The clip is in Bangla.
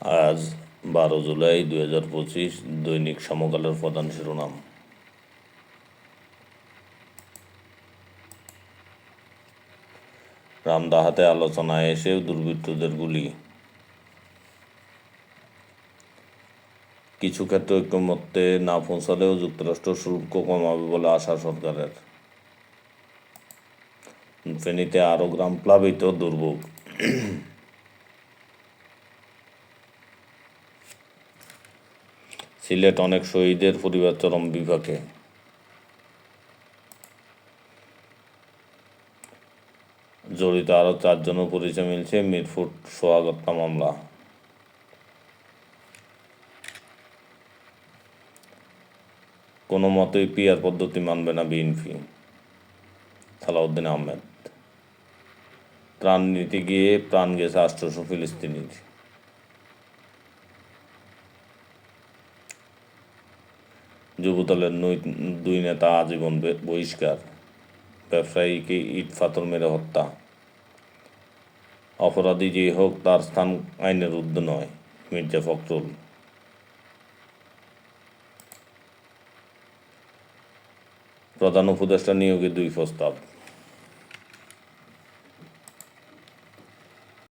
আজ বারো জুলাই দুই হাজার পঁচিশ দৈনিক সমকালের প্রধান শিরোনাম। রামদাহাতে আলোচনায় এসে দুর্বৃত্তদের গুলি। কিছু ক্ষেত্রে ঐক্যমত্যে না পৌঁছালেও যুক্তরাষ্ট্র শুল্ক কমাবে বলে আশা সরকারের। ফেনীতে আরও গ্রাম প্লাবিত দুর্ভোগ। সিলেট অনেক শহীদের পরিবার চরম বিপাকে। জড়িত আরও চারজনের পরিচয় মিলছে, মিরপুর সোহাগত্তা মামলা। কোনো মতেই পিয়ার পদ্ধতি মানবে না বিএনপি। সালাউদ্দিন আহমেদ। প্রাণ নিতে গিয়ে প্রাণ গেছে আষ্টশো ফিলিস্তিনির। যুবদলের দুই নেতা আজীবন বহিষ্কার। ব্যবসায়ীকে ইট ফাতর মেরে হত্যা। অপরাধী যে হোক, তার স্থান আইনের ঊর্ধ্ব নয়, মির্জা ফখরুল। প্রধান উপদেষ্টা নিয়োগে দুই প্রস্তাব।